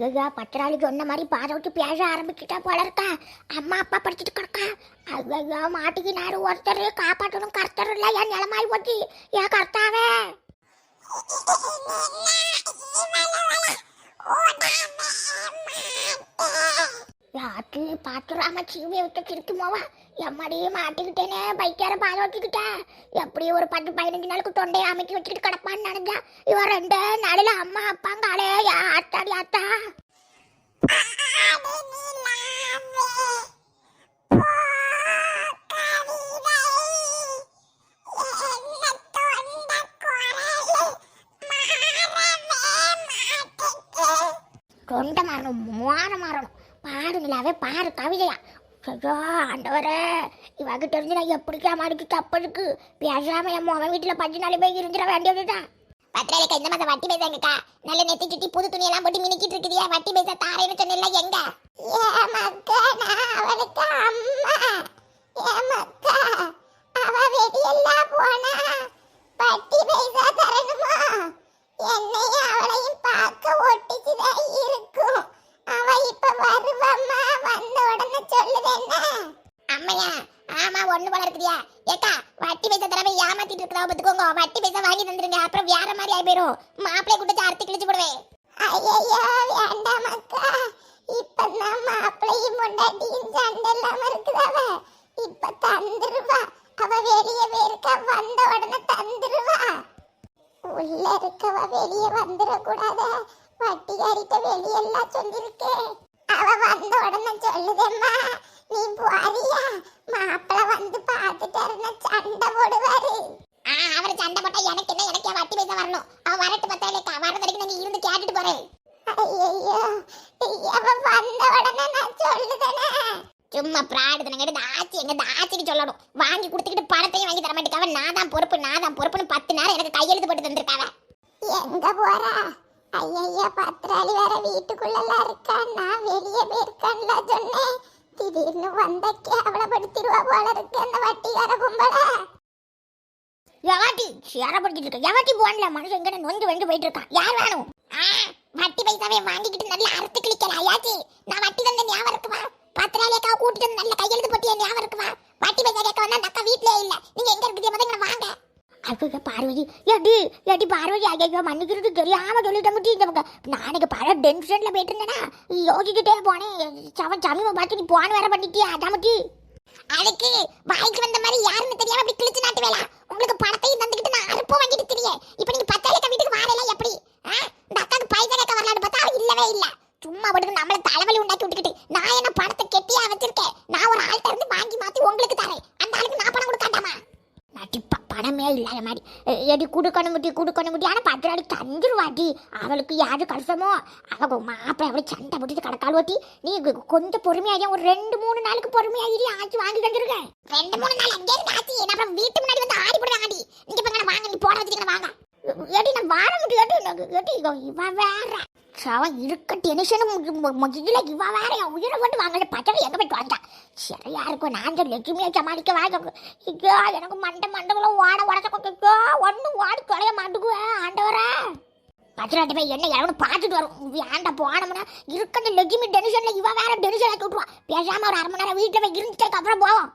ஐயோ பத்திராளி சொன்ன மாதிரி பாதை விட்டு பேச ஆரம்பிச்சுட்டா போல இருக்கா? அம்மா அப்பா படிச்சுட்டு கிடக்கா? ஐயோ மாட்டுக்கு நாடு ஒருத்தர் காப்பாற்றணும் கர்த்தர் இல்லை என் நிலமாய் போச்சு. ஏன் கர்த்தாவே? யாத்து பாத்துறாம சீவியை விட்டு கிறுக்குமோவா எம்மாடியே மாட்டிக்கிட்டேனே பைக்கார பாத வச்சுக்கிட்டேன் எப்படி ஒரு பத்து பதினஞ்சு நாளுக்கு தொண்டையை அமைக்கி வச்சுக்கிட்டு கிடப்பான்னு நினைஞ்சா இவன் ரெண்டு நாளில் அம்மா அப்பாங்காலே ஆத்தாடி ஆத்தா. தொண்டை மாறணும் மோன மாறணும். பாரு நிலாவே பாரு கவிதையா. ஐயோ ஆண்டவரே. இவகிட்ட தெரிஞ்சு நான் எப்படிக்கா மாடிக்கு தப்பதுக்கு பேசாம என் மகன் வீட்டுல பஞ்சு நாள் போய் இருந்துட வேண்டியதுதான். பத்திரிக்கா இந்த மாதம் வட்டி பைசா எங்கக்கா நல்ல நெத்தி சுட்டி புது துணி எல்லாம் போட்டு மினிக்கிட்டு இருக்குதியா? வட்டி பேச தாரேன்னு சொன்னில்ல எங்க? அவனுக்கு அம்மா. ஏமக்கா அவ வெளியெல்லாம் போனா வட்டி பைசா தரணுமா என்னையும் அவளையும் பார்க்க ஒட்டிச்சுதான் இருக்கும் அவ இப்ப வருவாம்மா வந்த உடனே சொல்லுது என்ன அம்மையா ஆமா ஒண்ணு போல இருக்குதியா ஏக்கா வட்டி பைசா தரவை ஏமாத்திட்டு இருக்கிறா பத்துக்கோங்க வட்டி பைசா வாங்கி தந்துருங்க அப்புறம் போயிரும். மாப்பிள்ளை ஆகி போயிடும் அறுத்து கிழிச்சு போடுவேன். ஐயோ வேண்டாம் அக்கா. இப்ப நான் மாப்பிள்ளையும் பொண்டாட்டியும் சண்டை இல்லாம இருக்குதாவ இப்ப தந்துருவா. அவ வெளியே இருக்கா வந்த உடனே தந்துருவா. உள்ள இருக்கவ வெளியே வந்துடக்கூடாத. வட்டிக்காரிட்ட வெளியெல்லாம் சொல்லியிருக்கேன் அவ வந்த உடனே சொல்லுதேம்மா. நீ போறியா? மாப்பிள்ள வந்து பார்த்துட்டாருன்னா சண்டை போடுவாரு. சண்டை போட்டா எனக்கு என்ன எனக்கு வட்டி பைசா வரணும். அவ வரட்டு பத்தாயிரக்கா வர வரைக்கும் நான் இருந்து கேட்டுட்டு போறேன் சும்மா பிராடு தனங்க ஆச்சி எங்க ஆச்சிக்கு சொல்லணும். வாங்கி கொடுத்துக்கிட்டு பணத்தையும் வாங்கி தர மாட்டேக்காவ நான் தான் பொறுப்பு நான் தான் பொறுப்புன்னு பத்து நேரம் எனக்கு கையெழுத்து போட்டு தந்திருக்காவ. எங்க போறா? ஐயா பத்திராளி வேற வீட்டுக்குள்ள இருக்கா நான் வெளியே போயிருக்கேன்ல சொன்னேன். திடீர்னு வந்த கேவலப்படுத்திடுவா போல இருக்கு அந்த வட்டிக்கார கும்பல. எவாட்டி? சேரப்படுத்திட்டு இருக்க? எவாட்டி போன்ல மனுஷன் எங்க நொந்து வந்து போயிட்டு இருக்கான் யார் வேணும் வட்டி பைசாவே வாங்கிக்கிட்டு நல்லா அறுத்து கிளிக்கல ஐயாச்சி நான் வட்டி தந்த ஞாபகம் இருக்குமா? பத்திராளி கூட்டிட்டு வந்து நல்ல கையெழுத்து போட்டிய ஞாபகம் இருக்குமா? வட்டி பைசா கேட்க வந்தா அந்த அக்கா வீட்லயே இல்ல. நீங்க எங்க இருக்குது முதல்ல வாங்க. அதுக்கு பார்வதி. எடி எடி பார்வதி ஐயோ மன்னிக்கிறது தெரியாம சொல்லிட்ட முட்டி இந்த பக்கம். நாளைக்கு பல டென்ஷன்ல போயிட்டு இருந்தேனா யோசிச்சுட்டே போனேன் சவன் சமீபம் பார்த்து நீ போன வேற பண்ணிட்டியா? அதான் முட்டி. அதுக்கு வாய்க்கு வந்த மாதிரி யாருன்னு தெரியாம அப்படி கிழிச்சு நாட்டு வேலை உங்களுக்கு பணத்தையும் தந்துக்கிட்டு நான் அறுப்போ வாங்கிட்டு தெரிய. இப்போ நீங்க பத்தாயிரம் வீட்டுக்கு வாரல எப்படி? இந்த அக்காக்கு பைசா கேட்க வரலான்னு பார்த்தா அவ இல்லவே இல்ல. சும்மா படுத்து நம்மள தலைவலி உண்டாக்கி விட்டுக்கிட்டு. நான் என்ன பணத்தை கெட்டியா வச்சிருக்கேன்? நான் ஒரு ஆள்கிட்ட இருந்து வாங்கி மாத்தி உங்களுக்கு தரேன் அந்த ஆளுக்கு நான் பணம் கொடுக்காண்டாமா நடிப்பா பணமே இல்லாத மாதிரி எடி கொடுக்கணும் முட்டி கொடுக்கணும் முட்டி ஆனால் பத்து நாளைக்கு தந்துருவாட்டி அவளுக்கு யாரு கஷ்டமோ அவ மாப்பிள்ளை அவளை சண்டை போட்டுட்டு கடக்கால் ஓட்டி நீ கொஞ்சம் பொறுமையாக ஒரு ரெண்டு மூணு நாளுக்கு பொறுமையாக ஆச்சு வாங்கி தந்துருங்க ரெண்டு மூணு நாள் அங்கே இருந்து ஆச்சு என்ன அப்புறம் வீட்டு முன்னாடி வந்து ஆடி போடுவேன் ஆடி நீங்கள் இப்போ வாங்க நீ போட வச்சுக்கணும் வாங்க எடி நான் வாழ முடியும் ஏடி எனக்கு ஏடி வேற சவன் இருக்க டென்ஷனும் முகில இவ வேற என் உயிரை போட்டு வாங்கல. பச்சை எங்கே போயிட்டு வந்தா? சரியா இருக்கும். நான் இந்த லட்சுமியை சமாளிக்க வாங்க ஐயோ எனக்கு மண்டை மண்டபம் ஓட உடச்சக்கோ ஒன்றும் ஓடி தொலைய மாட்டுக்குவேன் ஆண்டவரே. பச்சராட்டி போய் என்ன எவனும் பார்த்துட்டு வரும். ஏன்டா போனோம்னா அந்த லட்சுமி டென்ஷனில் இவ வேற டென்ஷன் ஆக்கி விட்டுருவா ஒரு அரை மணி நேரம் வீட்டில் போய் இருந்துட்டதுக்கு அப்புறம் போவோம்.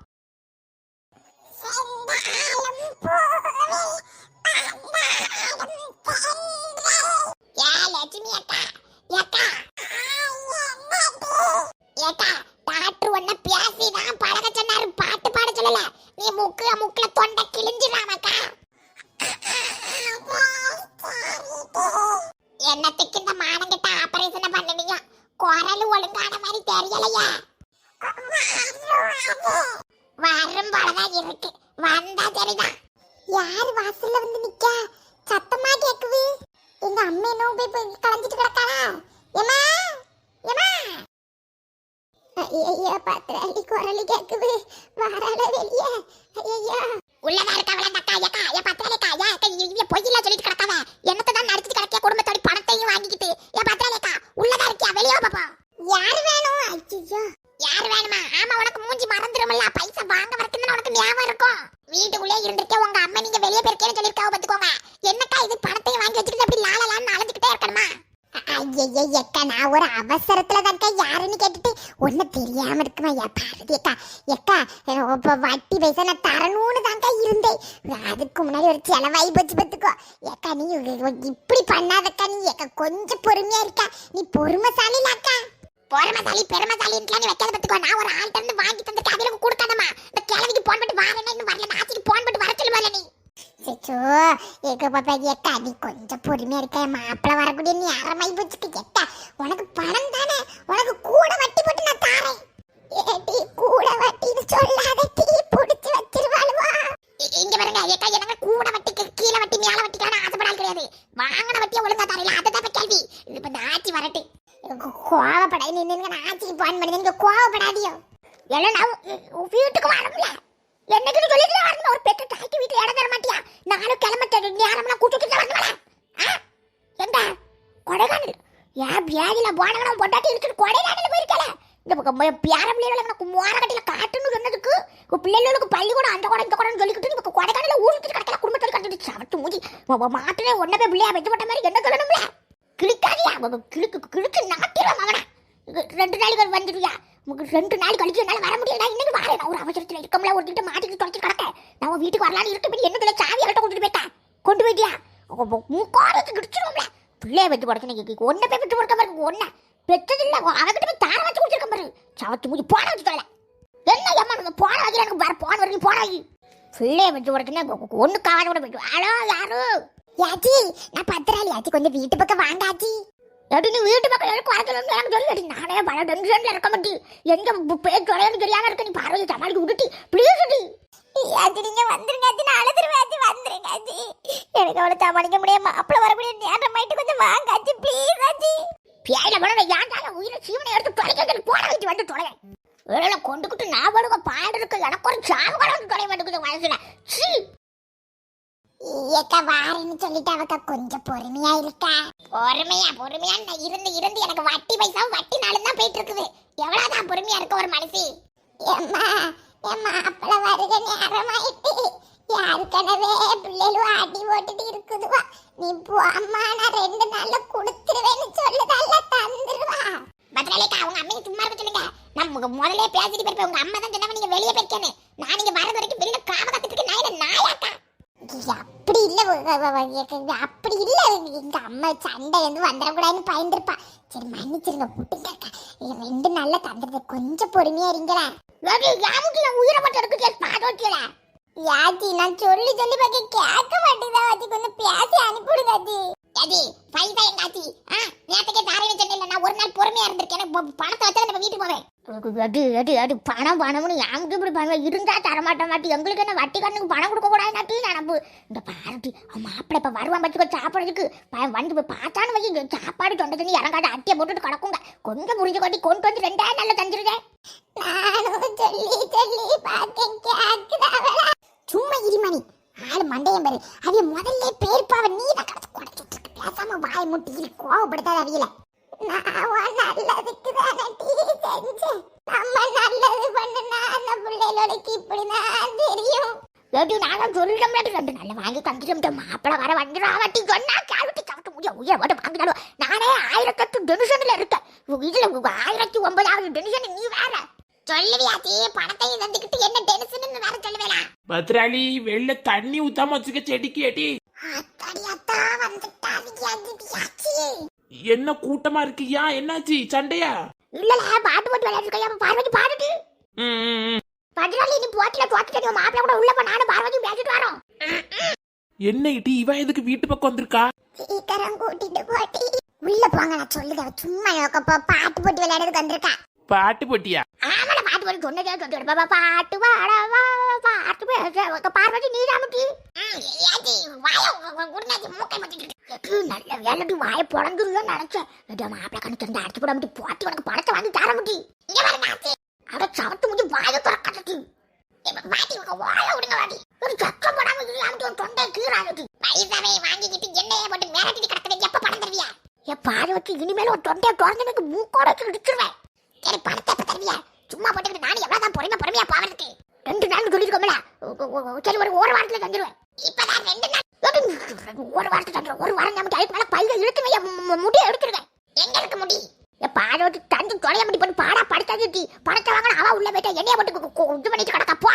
ஏ லட்சுமி அக்கா ஏக்கா ஏக்கா டாக்டர் ஒன்ன பேசி தான் பழக சொன்னாரு. பாட்டு பாட சொல்லல. நீ முக்குல தொண்டை கிழிஞ்சிடாமக்கா என்னத்துக்கு இந்த மானங்கிட்ட ஆபரேஷன் பண்ணனீங்க குரல் ஒழுங்கான மாதிரி தெரியலையா. ஏமா ஏமா ஐயோ பத்திராளி குரல் கேக்குது. வரால வெளியே. ஐயோ உள்ளதா இருக்கவள அக்கா ஏக்கா ஏ பத்திராளி அக்கா ஏ அக்கா இவ பொய்யில சொல்லிட்டு கிடக்காவ? என்னத்தை தான் நடிச்சிட்டு கிடக்கிய குடும்பத்தோட பணத்தையும் வாங்கிக்கிட்டு? ஏ பத்திராளி அக்கா உள்ளதா இருக்கியா? வெளியே பாப்பா யார் வேணும்? ஐயோ யார் வேணுமா? ஆமா உனக்கு மூஞ்சி மறந்துருமில்ல பைசா வாங்க வரைக்கும் உனக்கு ஞாபகம் இருக்கும். வீட்டுக்குள்ளே இருந்திருக்கே உங்க அம்மா நீங்க வெளியே போயிருக்கேன்னு சொல்லிருக்காவ பாத்துக்கோங்க. என்னக்கா இது? பணத்தையும் வாங்கி வச்சுக்கிட்டு அப்படி லாலலான்னு அலைஞ்சுக்கிட்டே எக்கா நான் ஒரு அவசரத்துல தான்க்கா யாருன்னு கேட்டுட்டு ஒன்றும் தெரியாம இருக்குமா? ஏ பாரதி அக்கா எக்கா இப்போ வட்டி பைசா நான் தரணும்னு தான்க்கா இருந்தேன். அதுக்கு முன்னாடி ஒரு செலவாகி போச்சு பார்த்துக்கோ. ஏக்கா நீ இப்படி பண்ணாதக்கா நீ. ஏக்கா கொஞ்சம் பொறுமையா இருக்கா. நீ பொறுமைசாலிலாக்கா. பொறுமைசாலி பெருமைசாலின்லாம் நீ வைக்காத பார்த்துக்கோ. நான் ஒரு ஆள்கிட்ட இருந்து வாங்கி தந்து கதையில கொடுக்காதம்மா. இந்த கிழவிக்கு போன் பண்ணிட்டு வாரேன்னா இன்னும் வரல நாச்சிக்கு போன் பண்ணிட்டு வர சொல்லுவாள் நீ. சிச்சோ ஏக்க பாப்பா ஏக்கா நீ கொஞ்சம் பொறுமையா இருக்க மாப்பிள்ள வரக்கூடிய நீ அரைமை போச்சுக்கு ஏக்கா உனக்கு பணம் தானே? உனக்கு கூட வட்டி போட்டு நான் தாரேன். ஏடி கூட வட்டின்னு சொல்லாத டீ புடிச்சு வச்சிருவாளுவா. இங்க பாருங்க ஏக்கா எனக்கு கூட வட்டிக்கு கீழே வட்டி மேல வட்டிக்கான ஆசைப்படாது கிடையாது. வாங்கின வட்டியை ஒழுங்கா கேள்வி. இது இப்ப ஆட்சி வரட்டு. நின்று ஆட்சிக்கு போன் பண்ணி நீங்க கோவப்படாதியோ எல்லாம் நான் வீட்டுக்கு வரல என்னைக்குன்னு சொல்லிட்டு வரணும் ஒரு பெற்ற தாய்க்கு வீட்டுல இடம் தர மாட்டியா? நானும் கிளம்பட்ட நேரம்லாம் கூட்டிட்டு வரணும் எங்க கொடைக்கானல். ஏன் வியாதியில போனவனும் பொண்டாட்டி எடுத்துட்டு கொடைக்கானல் போயிருக்கல. இந்த பக்கம் போய் பேர பிள்ளைகளை மோரக்கட்டில காட்டுன்னு சொன்னதுக்கு உன் பிள்ளைகளுக்கு பள்ளிக்கூடம் அந்த கூட இந்த கூடன்னு சொல்லிக்கிட்டு இப்போ கொடைக்கானல ஊருக்கு கிடக்கல குடும்பத்தில் கண்டுட்டு சமத்து மூஞ்சி. மாட்டுனே ஒன்ன போய் பிள்ளையா வெச்சு போட்ட மாதிரி என்ன சொல்லணும்ல? கிழிக்காதியா கிழுக்கு கிழுக்கு நாட்டிடுவான் அவனை ரெண்டு நாளைக்கு வந்துடுவியா? உங்களுக்கு ரெண்டு நாள் கழிச்சு என்னால் வர முடியல இன்னைக்கு வரேன் நான் ஒரு அவசரத்தில் இருக்கம்ல ஒரு கிட்ட மாட்டிட்டு தொலைச்சி கிடக்க. நான் வீட்டுக்கு வரலான்னு என்ன தெரியல சாவி அவட்ட கொண்டு போயிட்டேன் கொண்டு போயிட்டியா? மூக்காரத்து கிடிச்சிருவோம்ல பிள்ளைய பெற்று கொடுக்க ஒன்றை போய் பெற்று கொடுக்க பாருங்க ஒன்றை பெற்றது இல்லை அவகிட்ட போய் தார வச்சு கொடுத்துருக்க பாரு. சவத்து மூஞ்சி போன வச்சு தொலை என்ன ஏமா நீங்க போன வச்சு எனக்கு வர போன வரைக்கும் போன வை பிள்ளைய பெற்று கொடுக்கணும் ஒன்று காவாத கூட போயிட்டு ஹலோ யாரு? யாச்சி நான் பத்திராளி ஆச்சி கொஞ்சம் வீட்டு பக்கம் வாங்காச்சி எடி நீ வீட்டு பக்கம் எனக்கு வரக்கணும் எனக்கு சொல்லி எடி நானே பல டென்ஷன்ல இருக்க மாட்டேன் எங்க பேர் தொலைன்னு தெரியாம இருக்க. நீ பார்வையை சமாளிக்க விட்டுட்டு. ப்ளீஸ் அடி அது நீங்க வந்துருங்க அது நான் அழுதுருவேன் அது வந்துருங்க அது எனக்கு அவளை சமாளிக்க முடியாம அப்பள வரக்கூடிய நேரம் ஆயிட்டு கொஞ்சம் வாங்க அஜி ப்ளீஸ் அஜி பேயில கூட ஏன்டால உயிரை சீவனை எடுத்து தொலைக்க போட வச்சு வந்து தொலை வேலை கொண்டுக்கிட்டு நான் படுக்க பாடு இருக்கு. எனக்கு ஒரு சாவு கூட வந்து தொலை மாட்டேங்குது மனசுல. சீ ஏக்கா வாரேன்னு சொல்லிட்டு அவக்க கொஞ்சம் பொறுமையா இருக்கா? பொறுமையா பொறுமையா இருந்து இருந்து எனக்கு வட்டி பைசா வட்டி நாளும் தான் போயிட்டு இருக்குது எவ்வளவுதான் பொறுமையா இருக்க ஒரு மனசு ஏம்மா ஏம்மா அப்பள வருக நேரமாயிட்டு. யாருக்கனவே பிள்ளைகளும் அடி போட்டுட்டு இருக்குதுவா. நீ போ அம்மா நான் ரெண்டு நாள்ல கொடுத்துருவேன்னு சொல்லுதல்ல தந்துருவா. பத்ரலேக்கா அவங்க அம்மையை சும்மா இருக்க சொல்லுங்க. நான் உங்க முதல்ல பேசிட்டு போயிருப்பேன். உங்க அம்மா தான் சொன்னவ நீங்க வெளியே போய்க்கணும் நான் நீங்க வரது வரைக்கும் வெளியில காம கத்துட்டு நான் என்ன நாயாக்கா? அப்படி இல்லை அப்படி இல்ல. எங்க அம்மா சண்டை வந்து வந்துடக்கூடாதுன்னு பயந்துருப்பா. சரி மன்னிச்சிருங்க புட்டுங்க. ரெண்டு நாள்ல தந்துடுது கொஞ்சம் பொறுமையா இருங்களேன் யாமுக்கு நான் உயிரை மட்டும் இருக்கு பாதோட்டியல யாச்சி நான் சொல்லி சொல்லி பார்க்க கேட்க மாட்டேங்குதா. ஆச்சி கொஞ்சம் பேசி அனுப்பிடுங்க யாச்சி பைசா எங்க ஆச்சி ஆ நேத்துக்கே தாரேன்னு சொன்னேன் நான் ஒரு நாள் பொறுமையா இருந்திருக்கேன். எனக்கு பணத்தை வச்சா நம்ம வீட்டுக்கு போவேன். அது அது அது பணம் பணம்னு யாமுக்கு இப்படி பண்ணுவேன் இருந்தா தரமாட்ட மாட்டி. எங்களுக்கு என்ன வட்டி கண்ணுக்கு பணம் கொடுக்க கூடாது நாட்டி நினப்பு இந்த பாரட்டி அவன் மாப்பிள்ளை இப்ப வருவான் பச்சுக்கோ சாப்பிடுறதுக்கு. பையன் வந்து போய் பார்த்தான்னு வை இங்க சாப்பாடு தொண்டை தண்ணி இறங்காட்டு அட்டியை போட்டுட்டு கிடக்குங்க. கொஞ்சம் புரிஞ்சு கொட்டி கொண்டு வந்து ரெண்டாயிரம் நல்ல தந்துருக்கேன் நானும் சொல்லி சொல்லி பார்த்தேன் சும்மா இருமணி ஆளு மண்டையம் பாரு. அவிய முதல்ல பேர்ப்பாவ நீ தான் கடத்து குடைச்சிட்டு இருக்கு பேசாம வாய் முட்டி கோவப்படுத்தாத அவியல. நான் நல்லதுக்கு தானே டீ செஞ்சேன். நம்ம நல்லது பண்ணுனா அந்த பிள்ளைகளுக்கு இப்படிதான் தெரியும். ஏடி நானும் சொல்லிட்டோம்ல ரெண்டு நல்ல வாங்கி தந்துட்டோம் மாப்பிள்ள வர வந்துடும் வட்டி சொன்னா கேள்விட்டு சாப்பிட்டு முடிய உயிரை மட்டும் வாங்கினாலும் நானே ஆயிரத்தெட்டு டென்ஷன்ல இருக்கேன். இதுல உங்க ஆயிரத்தி ஒன்பதாவது டென்ஷன் நீ வேற. சொல்லுவியாச்சி பணத்தையும் தந்துக்கிட்டு என்ன டென்ஷன் வேற சொல்லுவேலா பத்ராளி வெளில தண்ணி ஊத்தாம வச்சுக்க செடிக்கு ஏடி அத்தாடி அத்தா வந்துட்டாச்சு என்ன கூட்டமா இருக்கியா? என்னாச்சு? சண்டையா? இல்லல பாட்டு போட்டு விளையாடுறியா பார்வதி பாடுட்டு. பதினாலு நீ போட்டில தோத்துட்டு மாப்பிள்ள கூட உள்ள போ நானும் பார்வதி பேசிட்டு வரோம். என்ன இடி இவ எதுக்கு வீட்டு பக்கம் வந்திருக்கா? சீக்கிரம் கூட்டிட்டு போட்டி. உள்ள போங்க நான் சொல்லுத சும்மா எனக்கு இப்ப பாட்டு போட்டு விளையாடுறதுக்கு வந்திருக்கா. பாட்டு போட்டியா? ஆமால பாட்டு போட்டு சொன்னதே சொல்லிட்டு பாபா பாட்டு பாடவா பாட்டு பேச. பார்வதி நீ ராமுட்டி நல்ல வேலைட்டு வாய புடங்குதுதான் நினைச்சேன். ஏதோ மாப்பிள்ள கண்ணு திறந்து அடிச்சு போட முடி போட்டி உனக்கு பணத்தை வாங்கி தர முடி அவ சவத்து முடிஞ்சு வாய திறக்கட்டு வாட்டி உங்க வாய விடுங்க வாட்டி ஒரு சத்தம் போடாம இல்லாமட்டு ஒரு தொண்டை கீறாது வயசாவே வாங்கிக்கிட்டு எண்ணெயை போட்டு மேலட்டி கிடக்குறது எப்ப படம் தருவியா? என் பாரு வச்சு இனிமேல் ஒரு தொண்டையை திறந்து எனக்கு மூக்கோட வச்சு இடிச்சிருவேன். சரி பணத்தை எப்ப தருவியா? சும்மா போட்டுக்கிட்டு நானும் எவ்வளவுதான் பொறுமை பொறுமையா போவதுக்கு. ரெண்டு நாள் சொல்லிருக்கோம்ல சரி ஒரு ஒரு வாரத்துல தந்துருவேன். இப்பதான் ரெண்டு நாள் ஒரு வாரத்துல தந்துருவேன் ஒரு வாரம் நமக்கு அதுக்கு மேல பல்ல இழுத்து முடிய எடுத்துருவேன். எங்க இருக்கு முடி? ஏ பாட தந்து தொலைய முடி போட்டு பாடா படுத்தாது டி. படத்தை வாங்கின அவ உள்ள போயிட்டா என்னைய போட்டு இது பண்ணிட்டு கிடக்கப்பா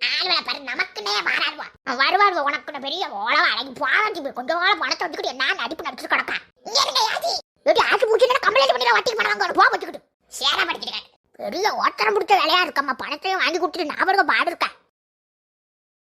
ஆளுவா பாரு நமக்குன்னே வராருவா வருவார் உனக்குன்னு பெரிய ஓலவா அழகி போவாண்டி கொஞ்சம் ஓல பணத்தை வந்துக்கிட்டு என்ன நடிப்பு நடிச்சு கிடக்கா. இங்க இருக்க யாசி எப்படி ஆச்சு பூச்சி கம்ப்ளைண்ட் பண்ணி வட்டிக்கு பண்ணுவாங்க போக வச்சுக்கிட்டு. சேரா படிச்சிருக்கேன் பெரிய ஓட்டரம் பிடிச்ச வேலையா இருக்கம்மா பணத்தையும் வாங்கி கொடுத்துட்டு நான் பாடு இருக்கா.